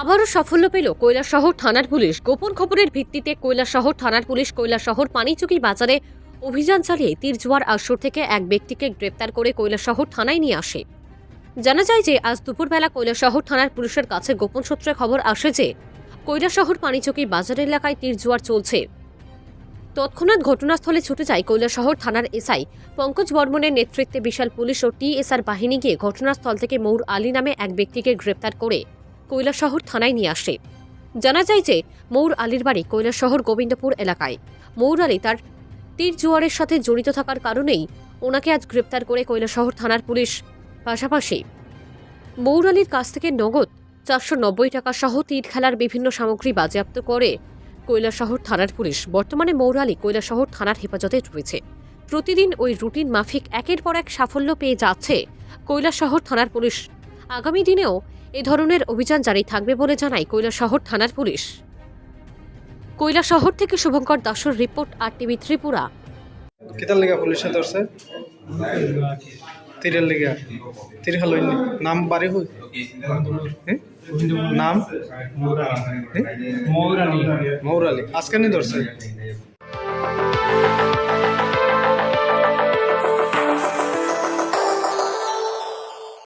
আবারও সাফল্য পেল শহর থানার পুলিশ। গোপন খবরের ভিত্তিতে শহর থানার পুলিশ শহর পানিচুকি বাজারে অভিযান চালিয়ে তীরজোয়ার আসর থেকে এক ব্যক্তিকে গ্রেপ্তার করে শহর থানায় নিয়ে আসে। জানা যায় যে আজ দুপুরবেলা শহর থানার পুলিশের কাছে গোপন সূত্রে খবর আসে যে শহর পানিচকি বাজার এলাকায় তীরজোয়ার চলছে। তৎক্ষণাৎ ঘটনাস্থলে ছুটে যায় কৈলাসহর থানার এসআই। পঙ্কজ বর্মনের নেতৃত্বে বিশাল পুলিশ ও টিএসআর বাহিনী গিয়ে ঘটনাস্থল থেকে মৌর আলী নামে এক ব্যক্তিকে গ্রেপ্তার করে কৈলাসহর থানায় নিয়ে আসে। জানা যায় যে মৌর আলীর বাড়ি কৈলাসহর গোবিন্দপুর এলাকায়। মৌর আলী তার তীর জোয়ারের সাথে জড়িত থাকার কারণেই ওনাকে আজ গ্রেপ্তার করে কৈলাসহর থানার পুলিশ। পাশাপাশি মৌর আলীর কাছ থেকে নগদ চারশো নব্বই টাকা সহ তীর খেলার বিভিন্ন সামগ্রী বাজেয়াপ্ত করে কৈলাসহর থানার পুলিশ। বর্তমানে মৌর আলী কৈলাসহর থানার হেফাজতে রয়েছে। প্রতিদিন ওই রুটিন মাফিক একের পর এক সাফল্য পেয়ে যাচ্ছে কৈলাসহর থানার পুলিশ। আগামী দিনেও এ ধরনের অভিযান জারি থাকবে বলে জানায় কৈলাসহর থানার পুলিশ। কৈলাসহর থেকে শুভঙ্কর দাসর রিপোর্ট, আর টিভি ত্রিপুরা। নাম বাড়ি? নাম? মৌরালী। মৌরালী। মৌর আলী আজকে নি ধরছে।